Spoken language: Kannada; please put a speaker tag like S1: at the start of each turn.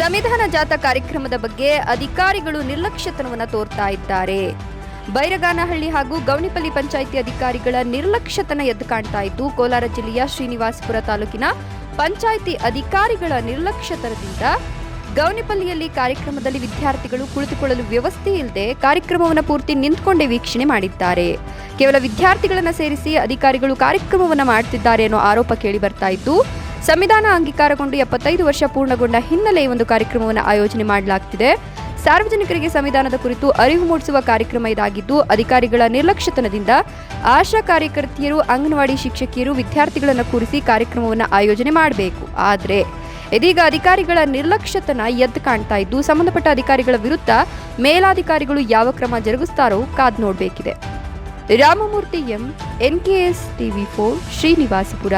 S1: ಸಂವಿಧಾನ ಜಾಥಾ ಕಾರ್ಯಕ್ರಮದ ಬಗ್ಗೆ ಅಧಿಕಾರಿಗಳು ನಿರ್ಲಕ್ಷ್ಯತನವನ್ನು ತೋರ್ತಾ ಇದ್ದಾರೆ. ಬೈರಗಾನಹಳ್ಳಿ ಹಾಗೂ ಗೌಣಿಪಲ್ಲಿ ಪಂಚಾಯಿತಿ ಅಧಿಕಾರಿಗಳ ನಿರ್ಲಕ್ಷ್ಯತನ ಎದ್ದು ಕಾಣ್ತಾ ಇದ್ದು, ಕೋಲಾರ ಜಿಲ್ಲೆಯ ಶ್ರೀನಿವಾಸಪುರ ತಾಲೂಕಿನ ಪಂಚಾಯಿತಿ ಅಧಿಕಾರಿಗಳ ನಿರ್ಲಕ್ಷ್ಯತನದಿಂದ ಗೌನಿಪಲ್ಲಿಯಲ್ಲಿ ಕಾರ್ಯಕ್ರಮದಲ್ಲಿ ವಿದ್ಯಾರ್ಥಿಗಳು ಕುಳಿತುಕೊಳ್ಳಲು ವ್ಯವಸ್ಥೆ ಇಲ್ಲದೆ ಕಾರ್ಯಕ್ರಮವನ್ನು ಪೂರ್ತಿ ನಿಂತ್ಕೊಂಡೇ ವೀಕ್ಷಣೆ ಮಾಡಿದ್ದಾರೆ. ಕೇವಲ ವಿದ್ಯಾರ್ಥಿಗಳನ್ನು ಸೇರಿಸಿ ಅಧಿಕಾರಿಗಳು ಕಾರ್ಯಕ್ರಮವನ್ನು ಮಾಡುತ್ತಿದ್ದಾರೆ ಅನ್ನೋ ಆರೋಪ ಕೇಳಿ ಬರ್ತಾ ಇದ್ದು ಸಂವಿಧಾನ ಅಂಗೀಕಾರಗೊಂಡು ಎಪ್ಪತ್ತೈದು ವರ್ಷ ಪೂರ್ಣಗೊಂಡ ಹಿನ್ನೆಲೆ ಒಂದು ಕಾರ್ಯಕ್ರಮವನ್ನು ಆಯೋಜನೆ ಮಾಡಲಾಗುತ್ತಿದೆ ಸಾರ್ವಜನಿಕರಿಗೆ ಸಂವಿಧಾನದ ಕುರಿತು ಅರಿವು ಮೂಡಿಸುವ ಕಾರ್ಯಕ್ರಮ ಇದಾಗಿದ್ದು, ಅಧಿಕಾರಿಗಳ ನಿರ್ಲಕ್ಷ್ಯತನದಿಂದ ಆಶಾ ಕಾರ್ಯಕರ್ತೆಯರು, ಅಂಗನವಾಡಿ ಶಿಕ್ಷಕಿಯರು, ವಿದ್ಯಾರ್ಥಿಗಳನ್ನು ಕೂರಿಸಿ ಕಾರ್ಯಕ್ರಮವನ್ನು ಆಯೋಜನೆ ಮಾಡಬೇಕು. ಆದರೆ, ಇದೀಗ ಅಧಿಕಾರಿಗಳ ನಿರ್ಲಕ್ಷ್ಯತನ ಎದ್ದು ಕಾಣ್ತಾ ಇದ್ದು, ಸಂಬಂಧಪಟ್ಟ ಅಧಿಕಾರಿಗಳ ವಿರುದ್ಧ ಮೇಲಾಧಿಕಾರಿಗಳು ಯಾವ ಕ್ರಮ ಜರುಗಿಸ್ತಾರೋ ಕಾದ್ ನೋಡಬೇಕಿದೆ. Ramamurthy M NKS TV four, Srinivaspur.